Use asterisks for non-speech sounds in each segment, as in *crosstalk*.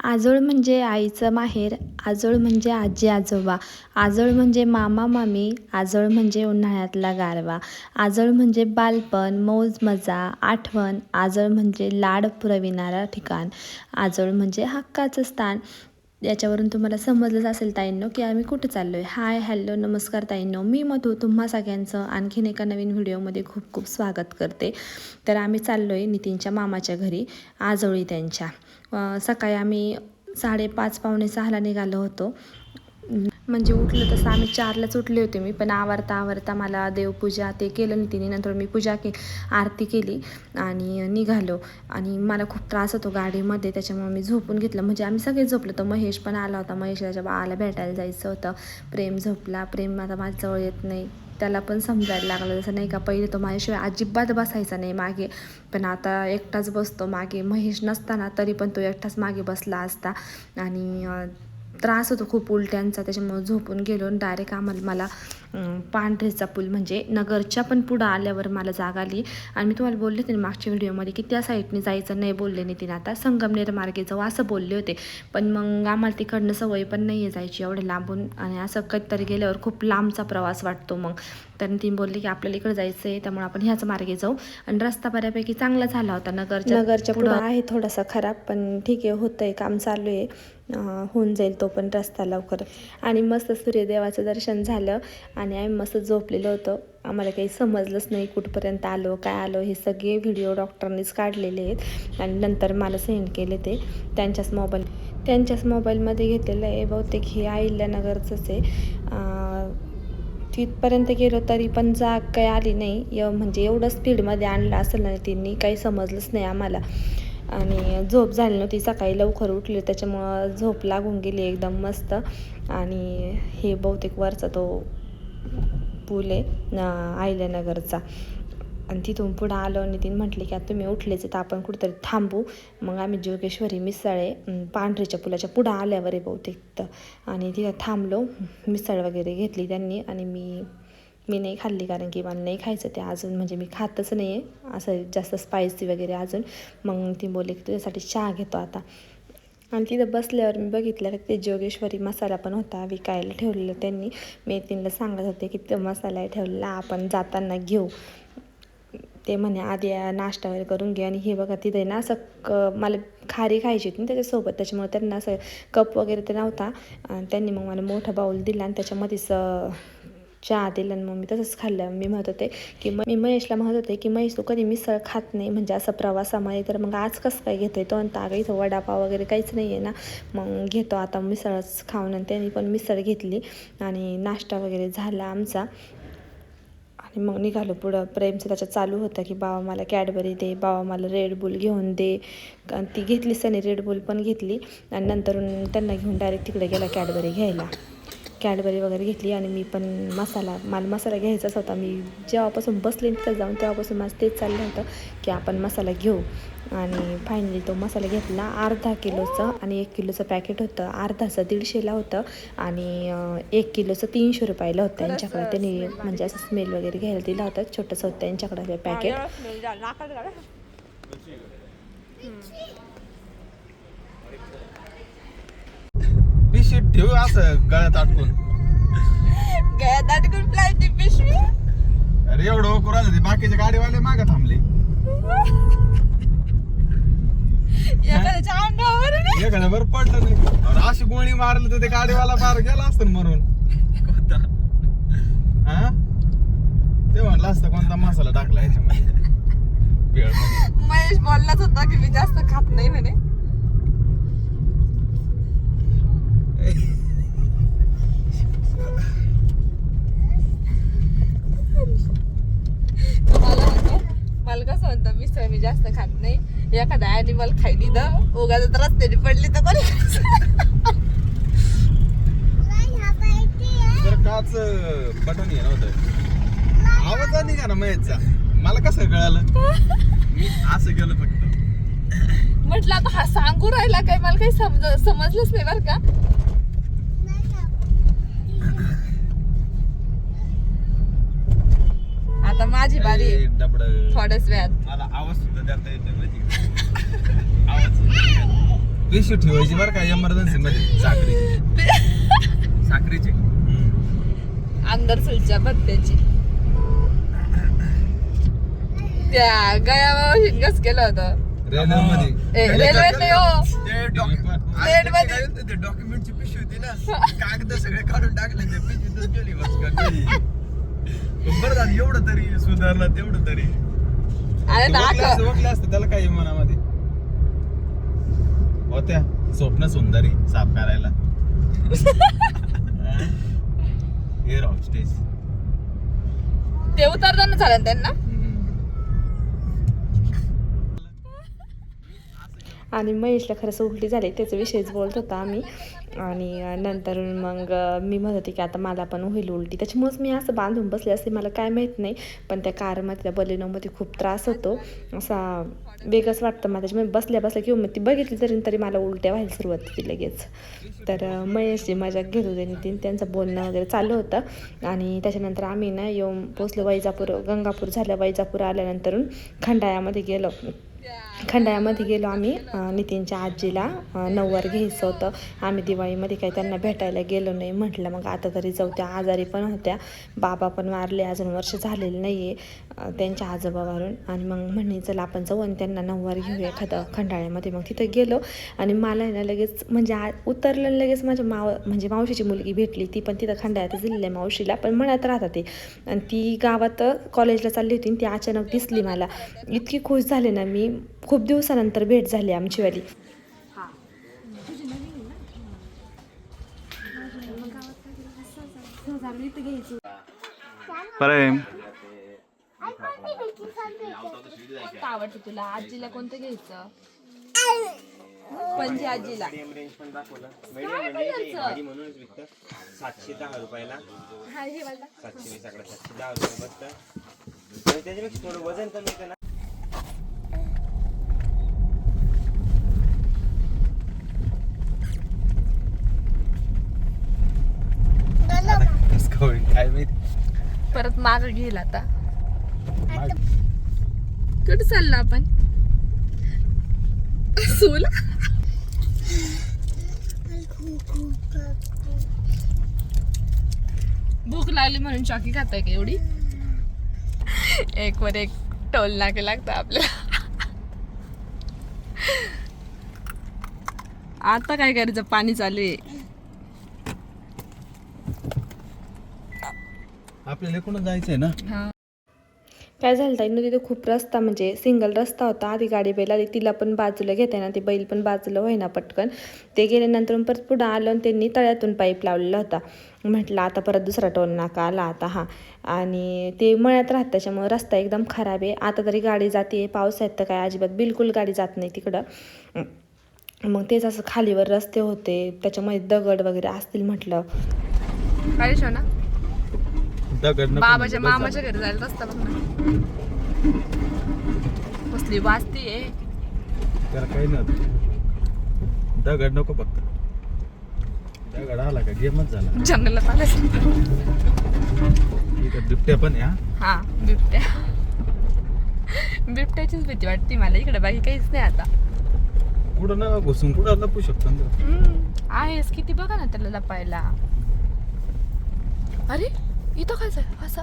आजोळ म्हणजे आईचं माहेर आजोळ म्हणजे आजी आजोबा आजोळ म्हणजे मामा मामी आजोळ म्हणजे उन्हाळ्यातला गारवा आजोळ म्हणजे बालपण मौज मजा आठवण आजोळ म्हणजे लाड पुरविणारा ठिकाण आजोळ म्हणजे हक्काचं स्थान. याच्यावरून तुम्हाला समजलंच असेल ताईंनो की आम्ही कुठे चाललो आहे हाय हॅलो नमस्कार ताईंनो. मी मधू तुम्हा सगळ्यांचं आणखीन एका नवीन व्हिडिओमध्ये खूप खूप स्वागत करते. तर आम्ही चाललो आहे नितीनच्या मामाच्या घरी आजोळी त्यांच्या. सकाळी आम्ही साडेपाच पावणे सहाला निघालो होतो. म्हणजे उठलं तसं आम्ही चारलाच उठले होते मी पण आवरता आवरता मला देवपूजा ते केलं नाही तिने नंतर मी पूजा के आरती केली आणि निघालो. आणि मला खूप त्रास होतो गाडीमध्ये त्याच्यामुळे मी झोपून घेतलं. म्हणजे आम्ही सगळे झोपलो. तर महेश पण आला होता. महेश त्याच्या बाळाला भेटायला जायचं होतं. प्रेम झोपला. प्रेम आता माझ्याजवळ येत नाही. त्याला पण समजायला लागलं. जसं नाही का पहिले तो माझ्याशिवाय अजिबात बसायचा नाही मागे. पण आता एकटाच बसतो मागे. महेश नसताना तरी पण तो एकटाच मागे बसला असता. आणि त्रास होतो खूप उलट्यांचा त्याच्यामुळे झोपून गेलो डायरेक्ट आम्हाला मला पांढरेचा पूल म्हणजे नगरच्या पण पुढं आल्यावर मला जाग आली. आणि मी तुम्हाला बोलले होते मागच्या व्हिडिओमध्ये की त्या साईडने जायचं नाही बोलले नितीन आता संगमनेर मार्गे जाऊ असं बोलले होते. पण मग आम्हाला तिकडनं सवय पण नाही आहे जायची एवढं लांबून. आणि असं कधीतरी गेल्यावर खूप लांबचा प्रवास वाटतो मग. तर नितीन बोलले की आपल्याला इकडे जायचं आहे त्यामुळे आपण ह्याच मार्गे जाऊ. आणि रस्ता बऱ्यापैकी चांगला झाला होता. नगरच्या नगरच्या पुढं आहे थोडासा खराब पण ठीक आहे होतं आहे काम चालू आहे. होऊन जाईल तो पण रस्ता लवकर. आणि मस्त सूर्यदेवाचं दर्शन झालं. आणि आम्ही मस्त झोपलेलं होतं. आम्हाला काही समजलंच नाही कुठपर्यंत आलो काय आलो हे सगळे व्हिडिओ डॉक्टरनीच काढलेले आहेत. आणि नंतर मला सेंड केले ते. त्यांच्याच मोबाईल त्यांच्याच मोबाईलमध्ये घेतलेलं आहे. बहुतेक हे अहिल्यानगरचंच आहे. तिथपर्यंत गेलो तरी पण जाग काही आली नाही. एव म्हणजे एवढं स्पीडमध्ये आणलं असेल ना त्यांनी काही समजलंच नाही आम्हाला. आणि झोप झाली नव्हती. सकाळी लवकर उठली. त्याच्यामुळं झोप लागून गेली एकदम मस्त. आणि हे बहुतेक वरचा तो पूल आहे न- आणि तिथून पुढं आलो आणि तिने म्हटले की आता तुम्ही उठलेच तर आपण कुठेतरी थांबू. मग आम्ही जोगेश्वरी मिसळे पांढरीच्या पुलाच्या पुढं आल्यावर आहे बहुतेक तर आणि तिथं थांबलो मिसळ वगैरे घेतली त्यांनी आणि मी मी नाही खाल्ली कारण की मला नाही खायचं ते अजून. म्हणजे मी खातच नाही आहे असं जास्त स्पायसी वगैरे अजून. मग ती बोलली की तुझ्यासाठी चहा घेतो आता. आणि तिथं बसल्यावर मी बघितलं की ते जोगेश्वरी मसाला पण होता विकायला ठेवलेला त्यांनी. मी त्यांना सांगत होते की तो मसाला आहे ठेवलेला आपण जाताना घेऊ. ते म्हणे आधी नाश्ता वगैरे करून घे. आणि हे बघा तिथे ना असं क मला खारी खायची होती ना त्याच्यासोबत त्याच्यामुळे त्यांना असं कप वगैरे ते नव्हता. आणि त्यांनी मग मला मोठा बाऊल दिला आणि त्याच्यामध्येच चहा दिला आणि मग मी तसंच खाल्लं. मी म्हणत होते की मी महेशला म्हणत होते की महेश तू कधी मिसळ खात नाही? म्हणजे असं प्रवासामध्ये तर मग आज कसं काय घेतोय तो? आणि ताग इथं वडापाव वगैरे काहीच नाही आहे ना. मग घेतो आता मिसळच खाऊन आणि त्यांनी पण मिसळ घेतली आणि नाश्ता वगैरे झाला आमचा. आणि मग निघालो पुढं. प्रेमचं त्याच्यात चालू होतं की बाबा मला कॅडबरी दे. बाबा मला रेडबुल घेऊन दे. ती घेतलीच त्याने रेडबुल पण घेतली. आणि नंतर त्यांना घेऊन डायरेक्ट तिकडे गेला कॅडबरी घ्यायला. कॅडबरी वगैरे घेतली आणि मी पण मसाला मला मसाला घ्यायचाच होता. मी जेव्हापासून बसले तिथं जाऊन तेव्हापासून माझं तेच चाललं होतं की आपण मसाला घेऊ. आणि फायनली तो मसाला घेतला अर्धा किलोचं आणि एक किलोचं पॅकेट होतं. अर्धाचं दीडशेला होतं आणि एक किलोचं तीनशे रुपयाला होतं त्यांच्याकडे त्यांनी म्हणजे असं स्मेल वगैरे घ्यायला दिला होता. छोटंसं होतं त्यांच्याकडे ते पॅकेट पिशवीत ठेवू असं गळ्यात अटकून गळ्यात अडकून फ्लायची पिशवी? अरे एवढं ओकू राहिले होते बाकीचे गाडीवाले मागे थांबले. एखाद्या बरं पडलं नाही. अशी गोळी मारली तर ते गाडीवाला बाहेर गेला असतं मरून. हा? ते म्हणलं असतं कोणता मसाला टाकला याच्यामध्ये. महेश बोललाच होता की मी जास्त खात नाही म्हणे. मला म्हणतो, कसं म्हणतं मिसळ मी जास्त खात नाही एखादा ॲनिमल खायली तर उगाच रस्त्याने पडली तर कोणी काच बटन हे नव्हतं आवाज आली का ना महेशचा. मला कसं कळालं? मी असं गेलो फक्त. म्हटलं आता हा सांगू राहिला काय? मला काही समज समजलंच नाही बरं का आता माझी बारी. आहे. डबड. थोड्याच वेळात. मला आवाज सुद्धा देता येत नाही माहिती का? *laughs* आवाज सुद्धा देता येत नाही. पिशवी ठेवायची बरं का इमर्जन्सी मध्ये. साखरेची. साखरेची? हम्म. अंदर सुलच्या पत्त्याची त्या गया कस केलं होतं. रेल्वेमध्ये ए, रेल्वेत नाही हो. ते मध्ये. डॉक्युमेंट ते डॉक्युमेंटची पिशवी होती ना. कागद सगळे काढून टाकले ते पिशवीतच गेली बस का बरं झालं एवढं तरी सुधारलं तेवढं तरी. अरे नाक. असते, त्याला काही मनामध्ये. होत्या स्वप्न सुंदरी साफ करायला एअर *laughs* हॉस्टेस ते उतरताना झालं ना त्यांना? आणि महेशला खरंच उलटी झाली त्याचा विषयच बोलत होता आम्ही. आणि नंतर मग मी म्हणत होते की आता मला पण होईल उलटी. त्याच्यामुळेच मी असं बांधून बसले असते मला काय माहीत नाही. पण त्या कारमध्ये बलेनोमध्ये खूप त्रास होतो. असा वेगळंच वाटतं मला. त्याच्यामुळे बसल्या बसल्या किंवा मग ती बघितली तरी तरी मला उलट्या व्हायला सुरुवात होती लगेच. तर महेशची मजा घेत होते नितीन त्यांचं बोलणं वगैरे चालू होतं. आणि त्याच्यानंतर आम्ही ना येऊन पोचलो वैजापूर. गंगापूर झालं. वैजापूर आल्यानंतर खंडाळ्यामध्ये गेलो. खंडाळ्यामध्ये गेलो आम्ही नितीनच्या आजीला. नऊवार घ्यायचं होतं. आम्ही दिवाळीमध्ये काही त्यांना भेटायला गेलो नाही म्हटलं. मग आता तरी जाऊ त्या आजारी पण होत्या. बाबा पण मारले अजून वर्ष झालेलं नाही आहे त्यांच्या आजोबावरून आणि मग म्हणे चला आपण जाऊ आणि त्यांना नऊवार घेऊ एखादं खंडाळ्यामध्ये. मग तिथं गेलो. आणि मला आहे ना लगेच म्हणजे आ उतरलं लगेच माझ्या माव म्हणजे मावशीची मुलगी भेटली. ती पण तिथं खंडाळ्यात दिलेली आहे मावशीला. पण म्हणत राहतात ते. आणि ती गावात कॉलेजला चालली होती आणि ती अचानक दिसली मला. इतकी खुश झाले ना मी. खूप दिवसानंतर भेट झाली आमचीवाली प्रेम आवडतं तुला? आजीला कोणतं घ्यायचं? पंजी आजीला. म्हणूनच विकतं सातशे दहा रुपयाला. सातशे वीस आकडा सातशे दहा रुपये बसतं आणि त्याच्यापेक्षा थोडं वजन कमी येतं ना कसं होईल काय माहिती परत माग घेईल आता. कुठे चाललो आपण? सूला? भूक लागली म्हणून चॉकी खाताय का एवढी? एक वर एक टोल नाके लागतं आपल्याला. आता काय करायचं? पाणी चालू आहे. आपल्याला कोण जायचंय ना? हा. काय झालं ताईनं तिथे खूप रस्ता म्हणजे सिंगल रस्ता होता. आधी गाडी बैल आली. तिला पण बाजूला घेता ना ते बैल पण बाजूला होईना पटकन. ते गेल्यानंतर परत पुढं आलं आणि त्यांनी तळ्यातून पाईप लावलेला होता. म्हटलं आता परत दुसरा टोल नाका आला आता हा. आणि ते मळ्यात राहत त्याच्यामुळे रस्ता एकदम खराब आहे. आता तरी गाडी जाते. पावसाळ्यात तर काय अजिबात. बिलकुल गाडी जात नाही तिकडं. मग तेच असं खालीवर रस्ते होते. त्याच्यामध्ये दगड वगैरे असतील म्हटलं. काय शोना दगड बाबाच्या. मामाच्या घरी जायला रस्ता बघ ना. कसली आहे. त्याला काही नव्हतं दगड नको फक्त. दगड आला का? गेमच झाला. जंगलात आलं इथं बिबट्या पण आहे हा. बिबट्या. बिबट्याचीच भीती वाटते मला. इकडे बाकी काहीच नाही आता. कुठं ना घुसून कुठं लपू शकतो ना. आहेस किती बघा ना त्याला लपायला. अरे इथं काय असं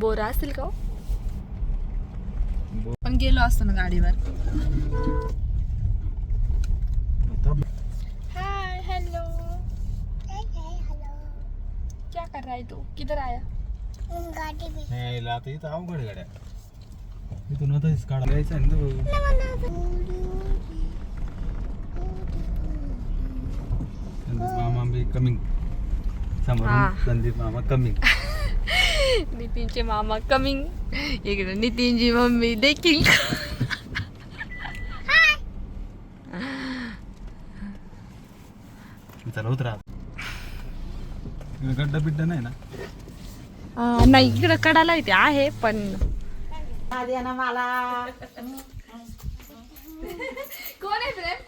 बोरा असतील का हो? पण गेलो असतो ना गाडीवर. हाय हेलो क्या कर रहा है तू किधर आया नाही, यायला आता इथं अवघड गाड्या इथून आता काढा यायचं आहे ना तो. कमिंग हा. समोरून संदीप मामा कमिंग *laughs* नितीनचे मामा कमिंग इकडे नितीनची मम्मी देखील. *laughs* चला उतरा. गड्डा बिड्डा नाही ना? नाही इकडे कडाला इथे आहे पण कोण आहे प्रेम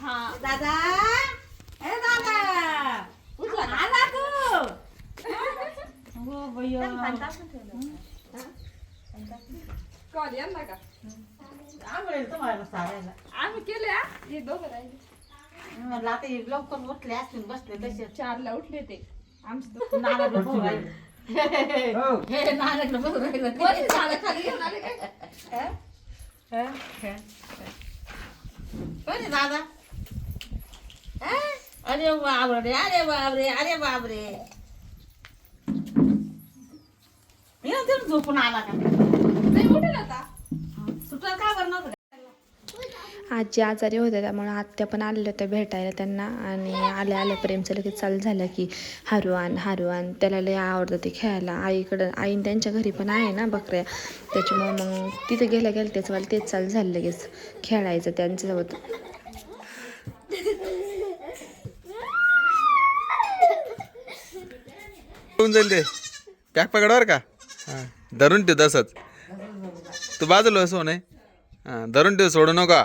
हा. दादा. ए दादा. आला तू. कॉल यांना का? आम्ही केले हा. हे दोघं राहिले. म्हणलं आता हे लवकर उठले असतील बसले तसे. चारला उठले ते. आमचे दोघं बघू राहिले. हे. राहिलं. ते. झाडं खाली काय आहे दादा? अरे बापरे अरे बापरे अरे बापरे. मी झोपून आला का? नाही उठेल आता. सुटला का बरं नव्हतं? आजी आजारी होत्या त्यामुळे आत्या पण आलेल्या होत्या भेटायला त्यांना. आणि आल्या आल्या प्रेमचं लगेच चालू झालं की हारुआन हारुआन त्याला लय आवडतं ते खेळायला. आईकडं आईन त्यांच्या घरी पण आहे ना बकऱ्या. त्याच्यामुळे मग तिथं गेल्या गेल्या त्याचं मला तेच चालू झालं लगेच. खेळायचं त्यांच्यासोबत. होऊन जाईल ते. पॅक पकडावर का? हां धरून ठेव तसंच. तू बाजूला असो नाही हां धरून ठेव सोडू नका.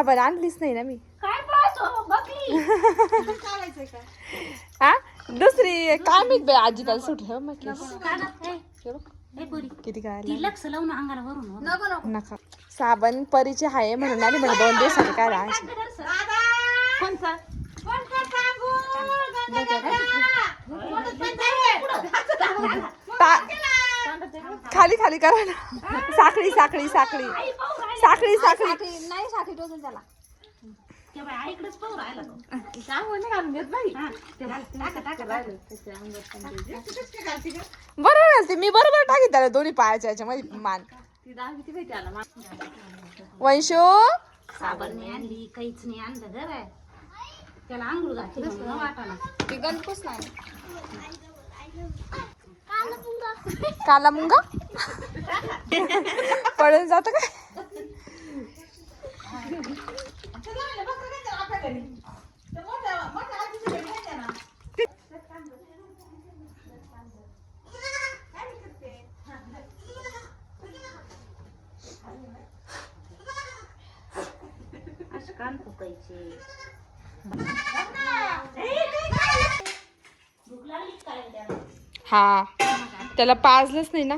साबण आणलीच नाही ना मी. काय पाहतो? बघली. *laughs* हा? दुसरी काय माहीत बाई आजी त्याला सुट हे मग किती काय लक्ष लावून अंगाला भरून नको नको. नका. साबण परीचे आहे म्हणून आली म्हणजे दोन दिवसांनी काय राहायचे कोणचा ता- खाली खाली करा ना. साखळी साखळी साखळी. साखळी साखळी. नाही साठी टोचून त्याला आईकडेच पाहू राहिला तो. बरोबर आहे ते मी बरोबर टाकीत त्याला दोन्ही पायाच्या याच्यामध्ये मान. ती माहिती आला वंशो? साबण नाही आणली काहीच नाही आणलं घर आहे त्याला आंघोळ घातली म्हणून वाटाणा ती गणपूस नाही. काला मुंगा. पळून जात काय असं कान फुकायचे भूक लागली काय त्याला हा. त्याला पाजलंच नाही ना?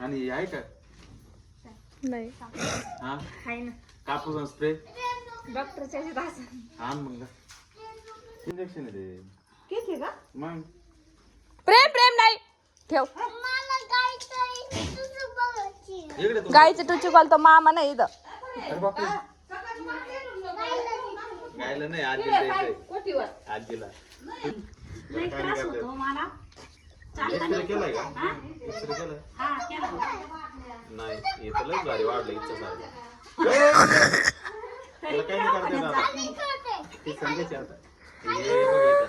आणि आहे का? नाही. हा? कापूस स्प्रे डॉक्टरच्या हा मग इंजेक्शन आहे ते. किती का? मग? प्रेम प्रेम नाही. ठेव. गाईचं टुचू कॉल तो मामा नाही इथं. अरे बापरे. गायला नाही आजीला द्यायचंय. कोटीवर आजीला. लई त्रास होतो मला. एक्सरे केलाय का? एक्सरे केलाय? हा केला. नाही इथं लय भारी वाढलं इच्छा सारखं *laughs* तुला काही नाही करता येत आता ती सांगायची आता. बघ इथं.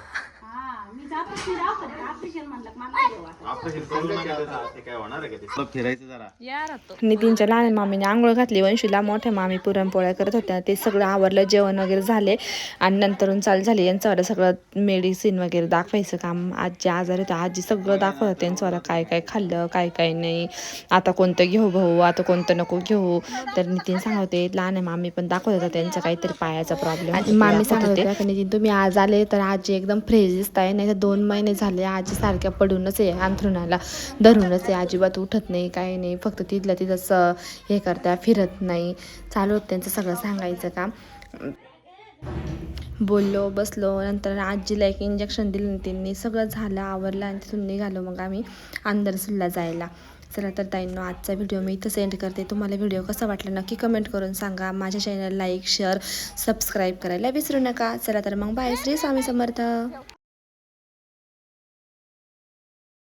मी जातच नाही राव कधी ऑपरेशन म्हणलं की मला नाही देऊ वाटत. ऑपरेशन करू नका त्याचं. ते काय होणार आहे का ते? तुला फिरायचं जरा. या राहतो. नितीनच्या लहान मामीने आंघोळ घातली वंशूला मोठ्या मामी पुरणपोळ्या करत होत्या. ते सगळं आवरलं जेवण वगैरे झाले आणि नंतरून चालू झाले. यांचं सगळं मेडिसिन वगैरे दाखवायचं काम. आजी आजार होते. आजी सगळं दाखवत होते. यांचं काय काय खाल्लं काय काय नाही. आता कोणतं घेऊ भाऊ आता कोणतं नको घेऊ. तर नितीन सांगते लहान मामी पण दाखवत होता त्यांचा काहीतरी पायाचा प्रॉब्लेम आणि मामी सांगत होते नितीन तुम्ही आज आले तर आजी एकदम फ्रेश दिसताय नाही नाही तर दोन महिने झाले आजी सारख्या पडूनच आहे अंथरुणाला. धरूनच आहे अजिबात उठत नाही काही नाही. फक्त तिथल्या तिथंच हे करत्या फिरत नाही. चालू होतं त्यांचं सगळं सांगायचं काम. बोललो बसलो. नंतर आजीला एक इंजेक्शन दिलं त्यांनी सगळं झालं आवरलं आणि तिथून निघालो मग आम्ही अंदरसूलला जायला. चला तर ताईंनो आजचा व्हिडिओ मी इथं सेंड करते. तुम्हाला व्हिडिओ कसा वाटला नक्की कमेंट करून सांगा. माझ्या चॅनल लाईक शेअर सबस्क्राईब करायला विसरू नका. चला तर मग बाय श्री स्वामी समर्थ.